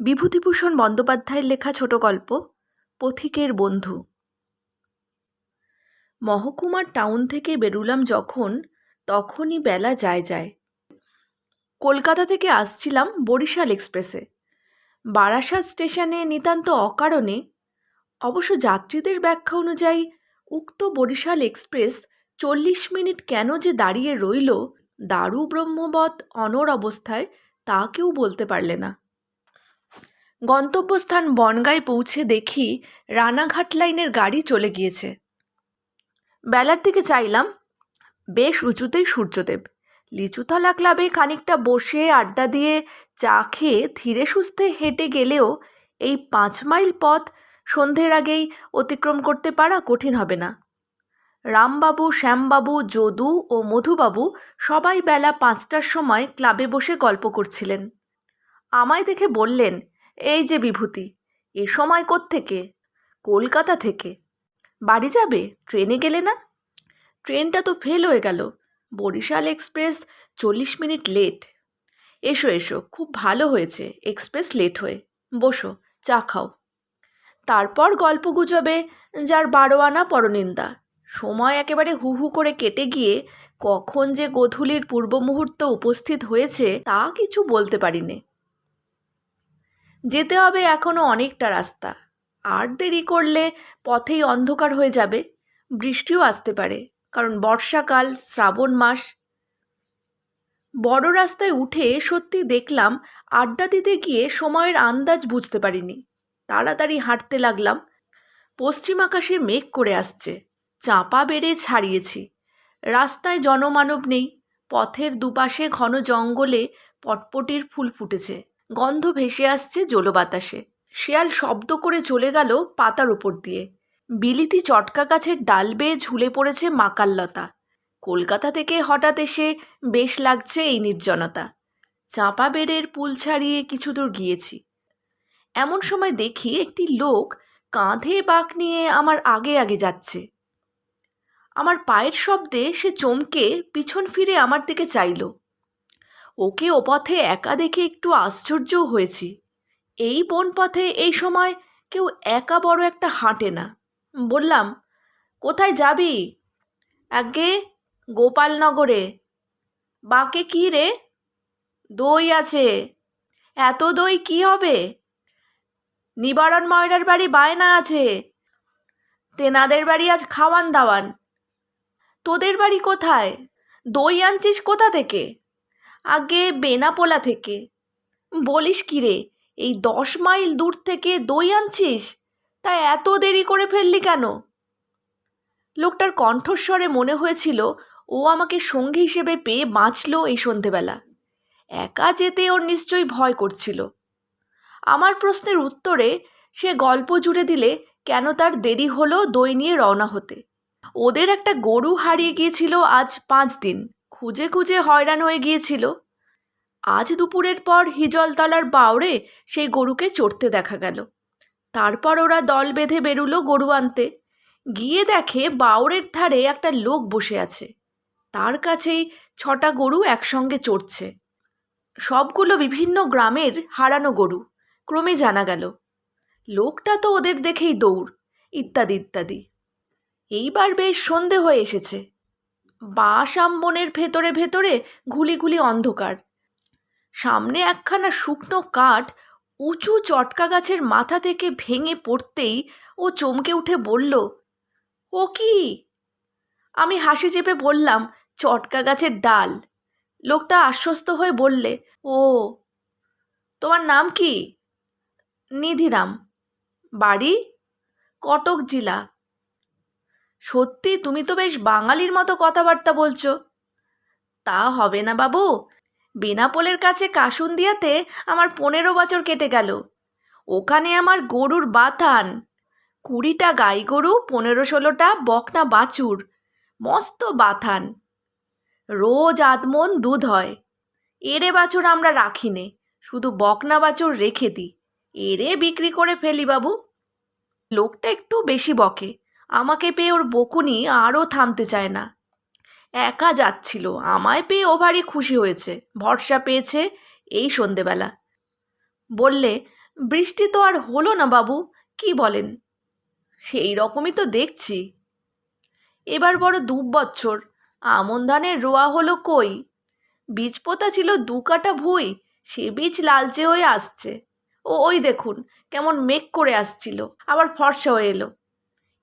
বিভূতিভূষণ বন্দ্যোপাধ্যায়ের লেখা ছোট গল্প, পথিকের বন্ধু। মহকুমার টাউন থেকে বেরুলাম যখন, তখনই বেলা যায় যায়। কলকাতা থেকে আসছিলাম বরিশাল এক্সপ্রেসে। বারাসাত স্টেশনে নিতান্ত অকারণে, অবশ্য যাত্রীদের ব্যাখ্যা অনুযায়ী, উক্ত বরিশাল এক্সপ্রেস চল্লিশ মিনিট কেন যে দাঁড়িয়ে রইল দারু ব্রহ্মবৎ অনর অবস্থায় তা কেউ বলতে পারলে না। গন্তব্যস্থান বনগাঁয় পৌঁছে দেখি রানাঘাট লাইনের গাড়ি চলে গিয়েছে। বেলার দিকে চাইলাম, বেশ উঁচুতেই সূর্যদেব। লিচুতলা ক্লাবে খানিকটা বসে আড্ডা দিয়ে চা খেয়ে ধীরে সুস্থে হেঁটে গেলেও এই পাঁচ মাইল পথ সন্ধ্যের আগেই অতিক্রম করতে পারা কঠিন হবে না। রামবাবু, শ্যামবাবু, যদু ও মধুবাবু সবাই বেলা পাঁচটার সময় ক্লাবে বসে গল্প করছিলেন। আমায় দেখে বললেন এই যে বিভূতি, এ সময় থেকে কলকাতা থেকে। বাড়ি যাবে? ট্রেনে গেলে না? ট্রেনটা তো ফেল হয়ে গেল। বরিশাল এক্সপ্রেস চল্লিশ মিনিট লেট। এসো এসো, খুব ভালো হয়েছে এক্সপ্রেস লেট হয়ে। বসো, চা খাও। তারপর গল্প গুজবে যার বারো আনা পরনিন্দা। সময় একেবারে হু হু করে কেটে গিয়ে কখন যে গোধূলির পূর্ব মুহূর্ত উপস্থিত হয়েছে তা কিছু বলতে পারিনে। যেতে হবে এখনও অনেকটা রাস্তা। আর দেরি করলে পথেই অন্ধকার হয়ে যাবে, বৃষ্টিও আসতে পারে, কারণ বর্ষাকাল, শ্রাবণ মাস। বড় রাস্তায় উঠে সত্যি দেখলাম আড্ডা দিতে গিয়ে সময়ের আন্দাজ বুঝতে পারিনি। তাড়াতাড়ি হাঁটতে লাগলাম। পশ্চিম আকাশে মেঘ করে আসছে। চাঁপা বেড়ে ছাড়িয়েছি। রাস্তায় জনমানব নেই। পথের দুপাশে ঘন জঙ্গলে পটপটির ফুল ফুটেছে। গন্ধ ভেসে আসছে জলো বাতাসে। শেয়াল শব্দ করে চলে গেল পাতার উপর দিয়ে। বিলিতি চটকা গাছের ডাল বেয়ে ঝুলে পড়েছে মাকাল্লতা কলকাতা থেকে হঠাৎ এসে বেশ লাগছে এই নির্জনতা। চাঁপা বেড়ের পুল ছাড়িয়ে কিছু দূর গিয়েছি। এমন সময় দেখি একটি লোক কাঁধে বাঁক নিয়ে আমার আগে আগে যাচ্ছে। আমার পায়ের শব্দে সে চমকে পিছন ফিরে আমার দিকে চাইল। ওকে ও পথে একা দেখে একটু আশ্চর্যও হয়েছি। এই বন পথে এই সময় কেউ একা বড় একটা হাঁটে না। বললাম, কোথায় যাবি? আগে গোপালনগরে। বাঁকে কি রে? দই আছে। এত দই কি হবে? নিবারণ ময়রার বাড়ি বায়না আছে। তেনাদের বাড়ি আজ খাওয়ান দাওয়ান। তোদের বাড়ি কোথায়? দই আনছিস কোথা থেকে? আগে বেনাপোলা থেকে। বলিস কি রে, এই দশ মাইল দূর থেকে দই আনছিস? তা এত দেরি করে ফেললি কেন? লোকটার কণ্ঠস্বরে মনে হয়েছিল ও আমাকে সঙ্গী হিসেবে পেয়ে বাঁচল এই সন্ধেবেলা। একা যেতে ওর নিশ্চয়ই ভয় করছিল। আমার প্রশ্নের উত্তরে সে গল্প জুড়ে দিলে কেন তার দেরি হলো দই নিয়ে রওনা হতে। ওদের একটা গরু হারিয়ে গিয়েছিল আজ পাঁচ দিন। খুঁজে খুঁজে হয়রান হয়ে গিয়েছিল। আজ দুপুরের পর হিজলতলার বাউড়ে সেই গরুকে চড়তে দেখা গেল। তারপর ওরা দল বেঁধে বেরুলো গরু আনতে। গিয়ে দেখে বাউড়ের ধারে একটা লোক বসে আছে। তার কাছেই ছটা গরু একসঙ্গে চড়ছে। সবগুলো বিভিন্ন গ্রামের হারানো গরু, ক্রমে জানা গেল। লোকটা তো ওদের দেখেই দৌড়, ইত্যাদি ইত্যাদি। এইবার বেশ সন্ধে হয়ে এসেছে। বাঁশ আমবনের ভেতরে ভেতরে ঘুলি ঘুলি অন্ধকার। সামনে একখানা শুকনো কাঠ উঁচু চটকা গাছের মাথা থেকে ভেঙে পড়তেই ও চমকে উঠে বলল, ও কি? আমি হাসি চেপে বললাম, চটকা গাছের ডাল। লোকটা আশ্বস্ত হয়ে বললে, ও, তোমার নাম কি? নিধিরাম। বাড়ি? কটক জেলা। সত্যি তুমি তো বেশ বাঙালির মতো কথাবার্তা বলছো। তা হবে না বাবু। বেনাপোলের কাছে কাসুন্দিয়াতে আমার পনেরো বছর কেটে গেল। ওখানে আমার গরুর বাথান। কুড়িটা গাই গরু, পনেরো ষোলোটা বকনা বাছুর। মস্ত বাথান। রোজ আধমন দুধ হয়। এরে বাছুর আমরা রাখি নে শুধু বকনা বাছুর রেখে দিই এরে বিক্রি করে ফেলি বাবু। লোকটা একটু বেশি বকে। আমাকে পেয়ে ওর বকুনি আরও থামতে চায় না। একা যাচ্ছিল, আমায় পেয়ে ও ভারী খুশি হয়েছে, ভরসা পেয়েছে এই সন্ধেবেলা। বললে, বৃষ্টি তো আর হলো না বাবু, কি বলেন? সেই রকমই তো দেখছি। এবার বড় দু বছর, আমন ধানের রোয়া হলো কই? বীজ পোতা ছিল দু কাটা ভুই, সে বীজ লালচে হয়ে আসছে। ও ওই দেখুন, কেমন মেঘ করে আসছিল, আবার ফর্সা হয়ে এলো।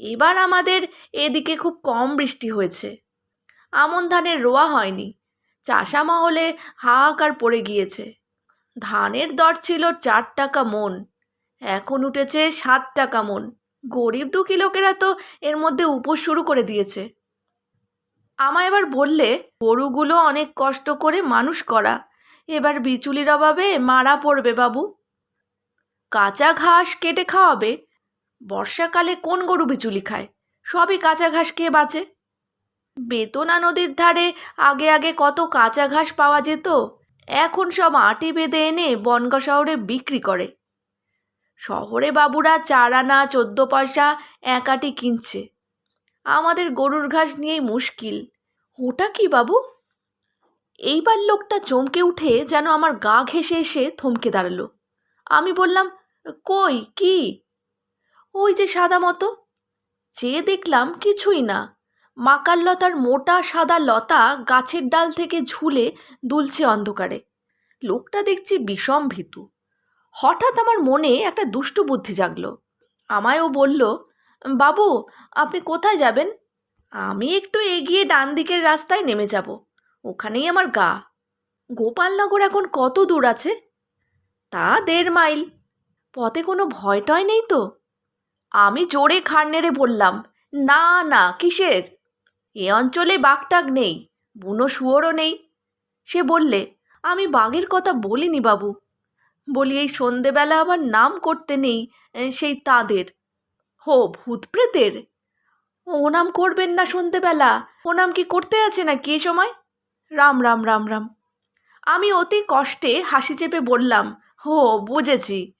এবার আমাদের এদিকে খুব কম বৃষ্টি হয়েছে। আমন ধানের রোয়া হয়নি। চাষা মহলে হাহাকার পড়ে গিয়েছে। ধানের দর ছিল চার টাকা মন, এখন উঠেছে সাত টাকা মন। গরিব দুঃখী লোকেরা তো এর মধ্যে উপোস শুরু করে দিয়েছে। আমায় এবার বললে, গরুগুলো অনেক কষ্ট করে মানুষ করা। এবার বিচুলির অভাবে মারা পড়বে বাবু। কাঁচা ঘাস কেটে খাওয়াবে বর্ষাকালে কোন গরু বিচুলি খায়? সবই কাঁচা ঘাস খেয়ে বাঁচে। বেতনা নদীর ধারে আগে আগে কত কাঁচা ঘাস পাওয়া যেত, এখন সব আটি বেঁধে এনে বনগা শহরে বিক্রি করে। শহরে বাবুরা চার আনা, চোদ্দ পয়সা, এক আটি কিনছে। আমাদের গরুর ঘাস নিয়েই মুশকিল। ওটা কি বাবু? এইবার লোকটা চমকে উঠে যেন আমার গা ঘেঁষে এসে থমকে দাঁড়াল। আমি বললাম, কই, কি? ওই যে সাদা মতো। চেয়ে দেখলাম কিছুই না। মাকার লতার মোটা সাদা লতা গাছের ডাল থেকে ঝুলে দুলছে অন্ধকারে। লোকটা দেখছি বিষম ভীতু। হঠাৎ আমার মনে একটা দুষ্টু বুদ্ধি জাগলো। আমায়ও বলল, বাবু, আপনি কোথায় যাবেন? আমি একটু এগিয়ে ডান দিকের রাস্তায় নেমে যাব। ওখানেই আমার গা। গোপালনগর এখন কত দূর আছে? তা দেড় মাইল। পথে কোনো ভয় টয় নেই তো? আমি জোরে খাড় নেড়ে বললাম, না না, কিসের? এ অঞ্চলে বাঘটাগ নেই, বুনো শুয়োরও নেই। সে বললে, আমি বাঘের কথা বলিনি বাবু। বলি এই সন্ধেবেলা আবার নাম করতে নেই সেই তাদের। হো ভূত প্রেতের ও নাম করবেন না সন্ধেবেলা। ও নাম কি করতে আছে না কে সময়? রাম রাম রাম রাম। আমি অতি কষ্টে হাসি চেপে বললাম, হো, বুঝেছি।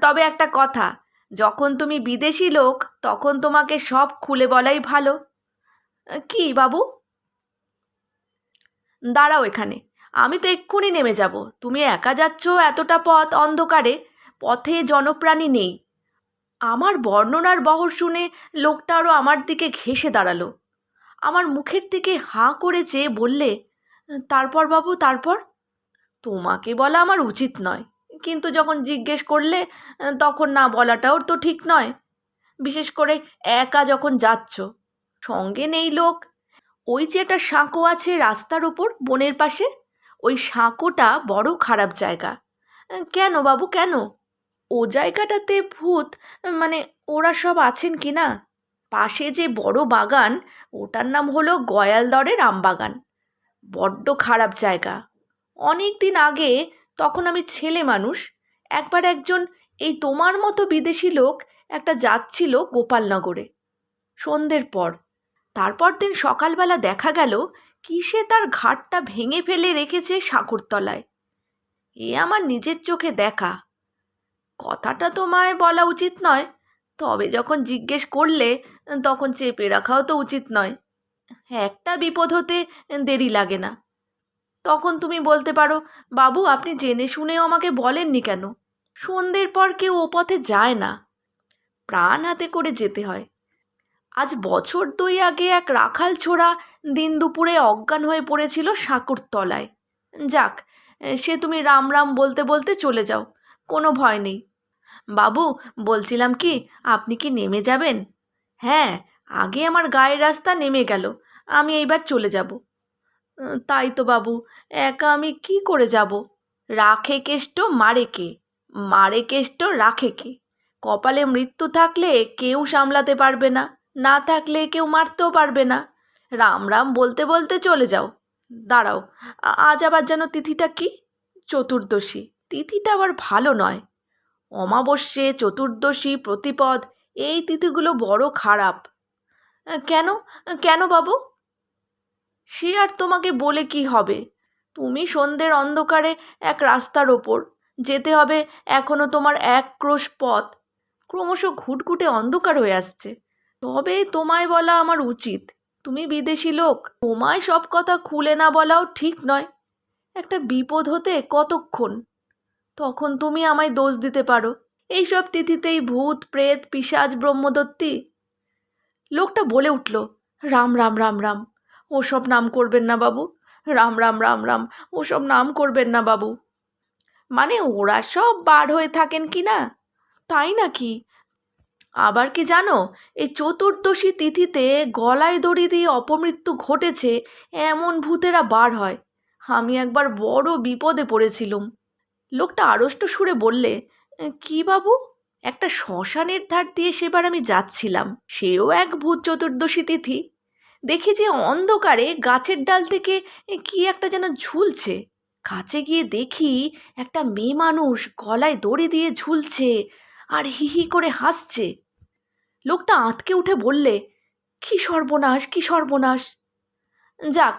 তবে একটা কথা যখন তুমি বিদেশি লোক, তখন তোমাকে সব খুলে বলাই ভালো। কি বাবু? দাঁড়াও এখানে, আমি তো এক্ষুনি নেমে যাব। তুমি একা যাচ্ছ এতটা পথ অন্ধকারে, পথে জনপ্রাণী নেই। আমার বর্ণনার বহর শুনে লোকটা আরও আমার দিকে ঘেসে দাঁড়াল। আমার মুখের দিকে হাঁ করে চেয়ে বললে, তারপর বাবু, তারপর? তোমাকে বলা আমার উচিত নয়। কিন্তু যখন জিজ্ঞেস করলে তখন না বলাটাও তো ঠিক নয়। বিশেষ করে একা যখন যাচ্ছ, সঙ্গে নেই লোক। ওই যে একটা সাঁকো আছে রাস্তার ওপর, বনের পাশে, ওই সাঁকোটা বড় খারাপ জায়গা। কেন বাবু, কেন? ও জায়গাটাতে ভূত মানে ওরা সব আছেন কি না? পাশে যে বড় বাগান, ওটার নাম হলো গয়ালদরের আমবাগান। বড্ড খারাপ জায়গা। অনেক দিন আগে তখন আমি ছেলে মানুষ। একবার একজন এই তোমার মতো বিদেশি লোক একটা যাচ্ছিল গোপালনগরে। সন্ধ্যের পর, তারপর দিন সকালবেলা দেখা গেল কিসে তার ঘাটটা ভেঙে ফেলে রেখেছে সাঁকুরতলায়। এ আমার নিজের চোখে দেখা। কথাটা তোমায় বলা উচিত নয়, তবে যখন জিজ্ঞেস করলে তখন চেপে রাখাও তো উচিত নয়। একটা বিপদ হতে দেরি লাগে না। তখন তুমি বলতে পারো, বাবু, আপনি জেনে শুনেও আমাকে বলেননি কেন? সন্ধ্যের পর কেউ ও পথে যায় না। প্রাণ হাতে করে যেতে হয়। আজ বছর দুই আগে এক রাখাল ছোড়া দিন দুপুরে অজ্ঞান হয়ে পড়েছিল সাঁকুর তলায়। যাক, সে তুমি রাম রাম বলতে বলতে চলে যাও, কোনো ভয় নেই। বাবু, বলছিলাম কি, আপনি কি নেমে যাবেন? হ্যাঁ আগে আমার গায়ের রাস্তা নেমে গেল, আমি এইবার চলে যাব। তাই তো বাবু, একা আমি কি করে যাব? রাখে কেষ্ট, মারে কে? মারে কেষ্ট, রাখে কে? কপালে মৃত্যু থাকলে কেউ সামলাতে পারবে না না থাকলে কেউ মারতেও পারবে না। রাম রাম বলতে বলতে চলে যাও। দাঁড়াও আজ আবার যেন তিথিটা কি? চতুর্দশী, তিথিটা আবার ভালো নয়। অমাবস্যে চতুর্দশী প্রতিপদ, এই তিথিগুলো বড় খারাপ। কেন? কেন বাবু? সে আর তোমাকে বলে কি হবে? তুমি সন্ধ্যের অন্ধকারে এক রাস্তার ওপর। যেতে হবে এখনও তোমার এক ক্রোশ পথ। ক্রমশ ঘুটঘুটে অন্ধকার হয়ে আসছে। তবে তোমায় বলা আমার উচিত। তুমি বিদেশি লোক, তোমায় সব কথা খুলে না বলাও ঠিক নয়। একটা বিপদ হতে কতক্ষণ? তখন তুমি আমায় দোষ দিতে পারো। এইসব তিথিতেই ভূত, প্রেত, পিশাচ, ব্রহ্মদত্তি। লোকটা বলে উঠল, রাম রাম রাম রাম। ওসব নাম করবেন না বাবু। রাম রাম রাম রাম, ওসব নাম করবেন না বাবু। মানে ওরা সব বার হয়ে থাকেন কি না? তাই নাকি? আবার কি জানো, এই চতুর্দশী তিথিতে গলায় দড়ি দিয়ে অপমৃত্যু ঘটেছে, এমন ভূতেরা বার হয়। আমি একবার বড় বিপদে পড়েছিলুম। লোকটা আড়ষ্ট সুরে বললে কি বাবু? একটা শ্মশানের ধার দিয়ে সেবার আমি যাচ্ছিলাম। সেও এক ভূত চতুর্দশী তিথি। দেখি যে অন্ধকারে গাছের ডাল থেকে কি একটা যেন ঝুলছে। কাছে গিয়ে দেখি একটা মেয়ে মানুষ গলায় দড়ি দিয়ে ঝুলছে আর হি হি করে হাসছে। লোকটা আঁতকে উঠে বললে, কি সর্বনাশ কি সর্বনাশ! যাক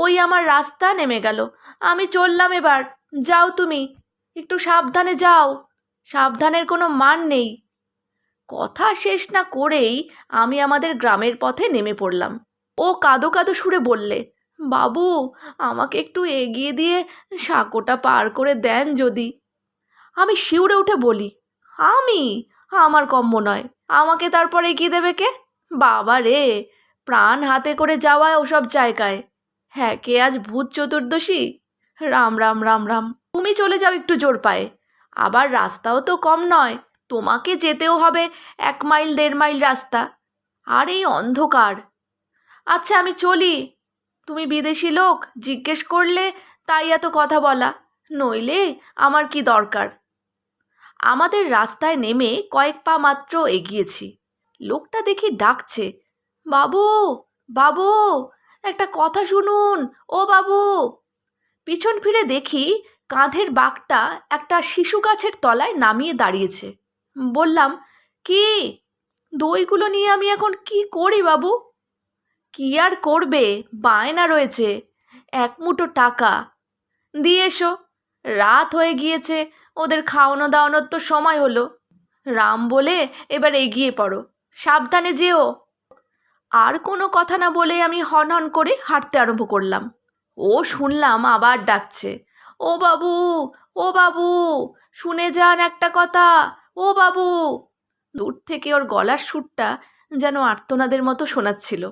ওই আমার রাস্তা নেমে গেল। আমি চললাম এবার। যাও তুমি, একটু সাবধানে যাও। সাবধানের কোনো মান নেই। কথা শেষ না করেই আমি আমাদের গ্রামের পথে নেমে পড়লাম। ও কাদো কাদো সুরে বললে, বাবু, আমাকে একটু এগিয়ে দিয়ে সাঁকোটা পার করে দেন যদি। আমি শিউরে উঠে বলি, আমি? আমার কম্ম নয়। আমাকে তারপর এগিয়ে দেবে কে? বাবা রে, প্রাণ হাতে করে যাওয়ায় ওসব জায়গায়। হ্যাঁ কে আজ ভূত চতুর্দশী? রাম রাম রাম রাম। তুমি চলে যাও একটু জোর পায়ে। আবার রাস্তাও তো কম নয়। তোমাকে যেতেও হবে এক মাইল, দেড় মাইল রাস্তা। আর এই অন্ধকার। আচ্ছা আমি চলি। তুমি বিদেশি লোক, জিজ্ঞেস করলে তাই এত কথা বলা। নইলে আমার কি দরকার? আমাদের রাস্তায় নেমে কয়েক পা মাত্র এগিয়েছি। লোকটা দেখি ডাকছে, বাবু বাবু, একটা কথা শুনুন। ও বাবু। পিছন ফিরে দেখি কাঁধের বাঘটা একটা শিশু গাছের তলায় নামিয়ে দাঁড়িয়েছে। বললাম, কি? দইগুলো নিয়ে আমি এখন কি করি বাবু? কি আর করবে? বায়না রয়েছে। এক মুঠো টাকা। দিয়ে এসো। রাত হয়ে গিয়েছে। ওদের খাওয়ানো দাওয়ানোর তো সময় হলো। রাম বলে এবার এগিয়ে পড়ো। সাবধানে যেও। আর কোনো কথা না বলে আমি হন হন করে হাঁটতে আরম্ভ করলাম। ও শুনলাম আবার ডাকছে। ও বাবু! ও বাবু! শুনে যান একটা কথা। ও বাবু! দূর থেকে ওর গলার সুরটা যেন আর্তনাদের মতো শোনাচ্ছিল।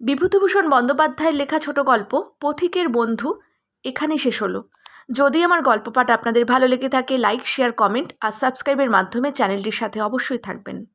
বিভূতিভূষণ বন্দ্যোপাধ্যায়ের লেখা ছোট গল্প, পথিকের বন্ধু, এখানেই শেষ হলো। যদি আমার গল্প পাঠ আপনাদের ভালো লেগে থাকে লাইক শেয়ার কমেন্ট আর সাবস্ক্রাইবের মাধ্যমে চ্যানেলটির সাথে অবশ্যই থাকবেন।